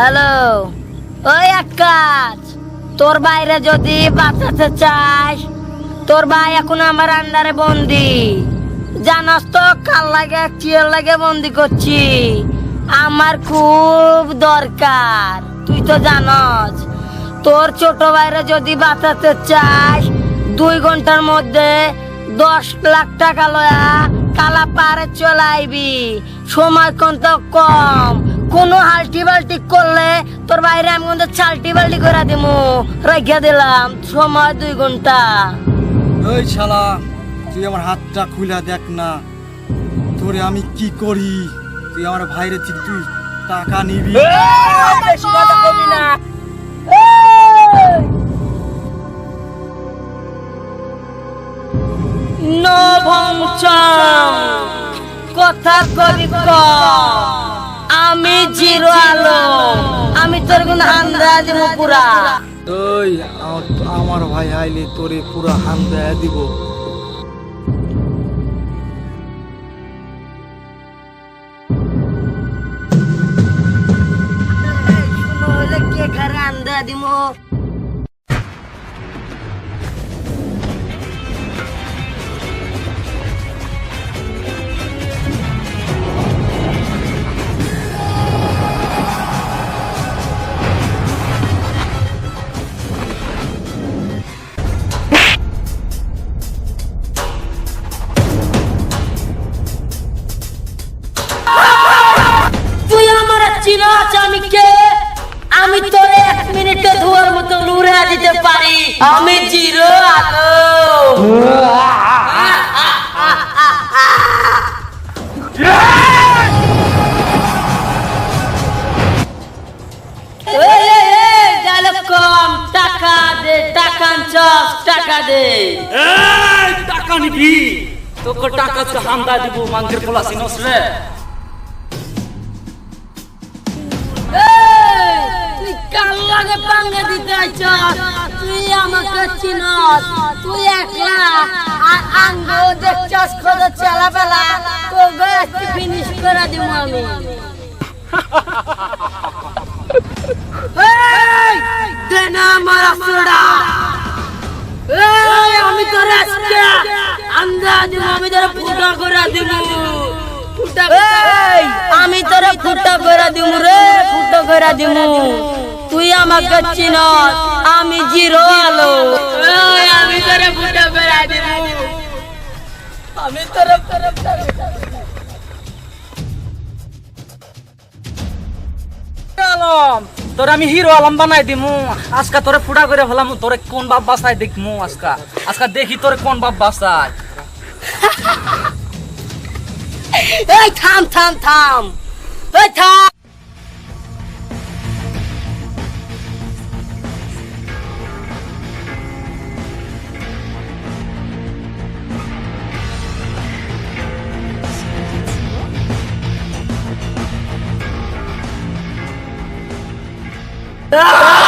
Hello. ওই এক কাজ তোর বাইরে যদি বাঁচাতে চাস, তোর ভাই এখন আমার আন্ডারে বন্দি। জানাস তো কাল লাগে চিয়ার লাগে বন্দি করছি। আমার খুব দরকার, তুই তো জানস। তোর ছোট ভাইরে যদি বাঁচাতে চাস, দুই ঘণ্টার মধ্যে দশ লাখ টাকা লয়া কালা পারে চলে আইবি। সময় কত কম। কোনো হালটি বাল্টি করলে তোর বাইরে আমি কিন্তু চালটি বাল্টি করে দিমু। রেখে দিলাম সময় দুই ঘণ্টা। ওই শালা তুই আমার হাতটা খুলে দেখ না। তোরে আমি কি করি? তুই আমার ভাইরে থেকে তুই টাকা নিবি? বেশি কথা কবি না। কথা কবি আমি জিরো আলো। আমি তোর কোন আন্দাজ পুরা। ওই আমার- ভাই আইলে তোরে পুরা হান দেয়া দিব। কে ঘরে আন্দা দিমো। আমার চিনাচ আমি কে আমি তোরে এক মিনিটে ধোয়ার মতো লুড়ে দিতে পারি। আমি জিরো আলো। টাকা দে টাকা দে। টাকা নিবি। তোকে টাকা তো হামদা দিব মাঙ্গের পোলা সিনস রে কার লাগে পাঙ্গে দিতে আইছস? তুই আমাকে চিনস তুই একলা আর আঙ্গ দেখছস কত চালা বেলা তোকে আজকে ফিনিশ করে দিব আমি। এই, দে না আমার এই, আমি তোর আজকে আন্দাজ আমি তোর ফুটা করে দিব। ফুটা আমি তোর ফুটা করে দিব রে ফুটা করে দিব। আমাকে চিনস আমি জিরো আলো। আমি তোর ফুটা করে দিব। আমি তোর আলম তোর আমি হিরো আলম বানাই দিমু। আজকা তোরে ফুটা করে হলাম তোরে কোন বাপ বাসায় দেখমু আজকা? আজকা দেখি তোরে কোন বাপ বাসায় এই থাম থাম থাম। এই থাম। Ah!